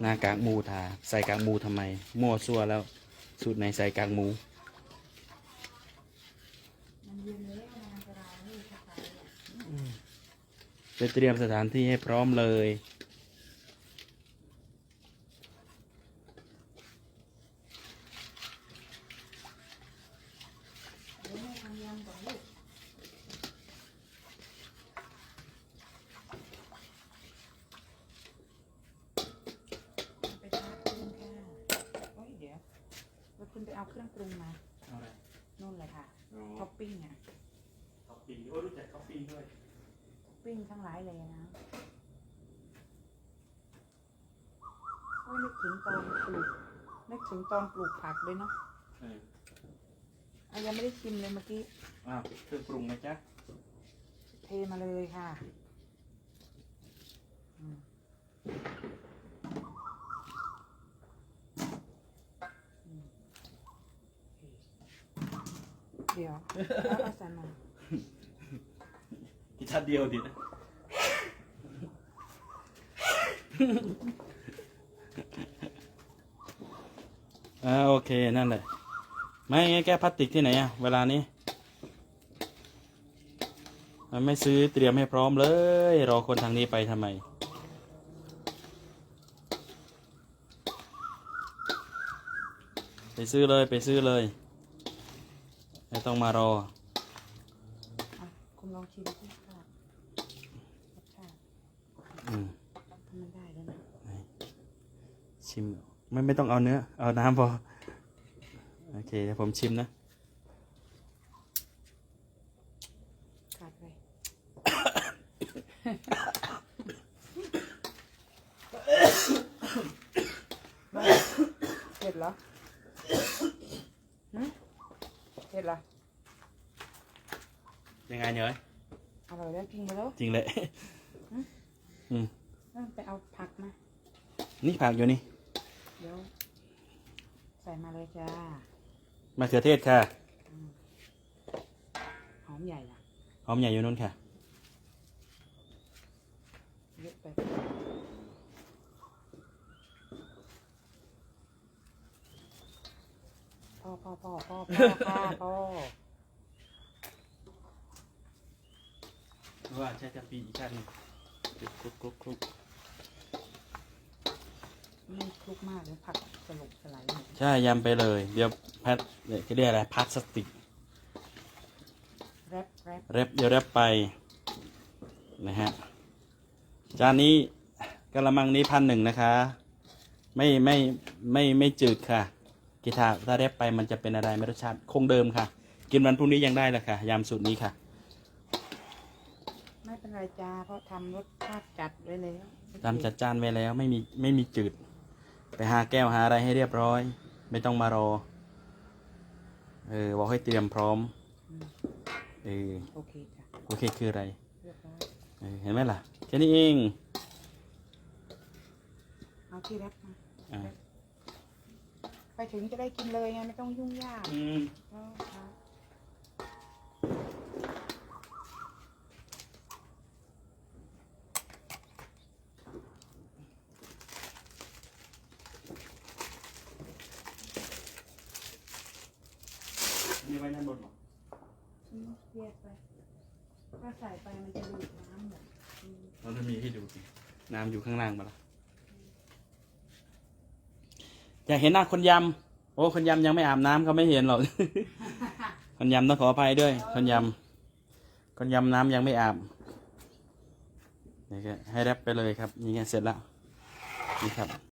หน้ากากมูทาใส่กากมูทำไมมั่วซั่วแล้ว สูตรไหนใส่กากมูจะเตรียมสถานที่ให้พร้อมเลย เดี๋ยวแม่ทำยำก่อนลูกไปชาร์จปรุงค่ะโอ้ยเดี๋ยว แล้วคุณไปเอาเครื่องปรุงมานู่นเลยค่ะท็อปปิ้งอะท็อปปิ้งโอ้รู้จักท็อปปิ้งด้วยปิ้งทั้งหลายเลยนะโอ้ยนึกถึงตอนปลูกนึกถึงตอนปลูกผักเลยเนาะเอออะยังไม่ได้ชิมเลยเมื่อกี้ อ้าวเครื่องปรุงนะจ๊ะเทมาเลยค่ะอืมอืมโอ เคเดี๋ยวเอาเอาใส่มากินทัดเดียวดินะอ่าโอเคนั่นแหละ ไม่งั้นแก้พลาสติกที่ไหนอะเวลานี้มันไม่ซื้อเตรียมให้พร้อมเลย รอคนทางนี้ไปทำไม ไปซื้อเลยไปซื้อเลย ไม่ต้องมารอ อะคุณลองชิมสิค่ะรสชาติอืมทำมันได้แล้วนะชิม ไม่ไม่ต้องเอาเนื้อ เอาน้ำพอ โอเคเดี๋ยวผมชิมนะ ขาดไปเผ็ดเหรอหืม เผ็ดเหรอยังไงเนยอร่อยแล้วกินไปแล้วจริงเลย อืมนั่นไปเอาผักมานี่ผักอยู่นี่เดี๋ยวใส่มาเลยจ้ามะเขือเทศค่ะหอมใหญ่นะหอมใหญ่อยู่นู่นค่ะ เยอะไป พ่อพ่อพ่อพ่อพ่อค่ะพ่อว่าใช่จะปีอีกชาติหนึงคลุกคลุกคลุกคลุกนี่คลุกมากเลยผักสลบสลายหมดใช่ยำไปเลย เดี๋ยวแพทเนี่ยจะเรียกอะไรพลาสติกแรปแรปเรปเดี๋ยวเรปไปนะฮะจานนี้กะละมังนี้พันหนึ่งนะคะ ไม่ไม่ไม่ไม่จืดค่ะ กีทาถ้าเรปไปมันจะเป็นอะไรไม่รสชาติคงเดิมค่ะ กินวันพรุ่งนี้ยังได้เลยค่ะยำสูตรนี้ค่ะ ไม่เป็นไรจ้าเพราะทำรสชาติจัดไว้แล้วตามจัดจานไว้แล้วไม่มีไม่มีจืด ไปหาแก้วหาอะไรให้เรียบร้อย ไม่ต้องมารอ เออบอกให้เตรียมพร้อมอืมเออโอเคจ้ะโอเคคืออะไรเรียบร้อยเออเห็นไหมล่ะ แค่นี้เอง เอาที่แรปมา อ่า ไปถึงจะได้กินเลยไงไม่ต้องยุ่งยากอืมเอาเอานี่ไว้ด้านบนหรออืมแยกไป ถ้าใส่ไปมันจะดูดน้ำหมดอืม เราจะมีให้ดูสิน้ำอยู่ข้างล่างมาละ อยากเห็นหน้าคนยำโอ้คนยำยังไม่อาบน้ำเขาไม่เห็นหรอก คนยำต้องขออภัยด้วย คนยำคนยำน้ำยังไม่อาบนี่ก็ให้แรปไปเลยครับนี่ไงเสร็จแล้วนี่ครับ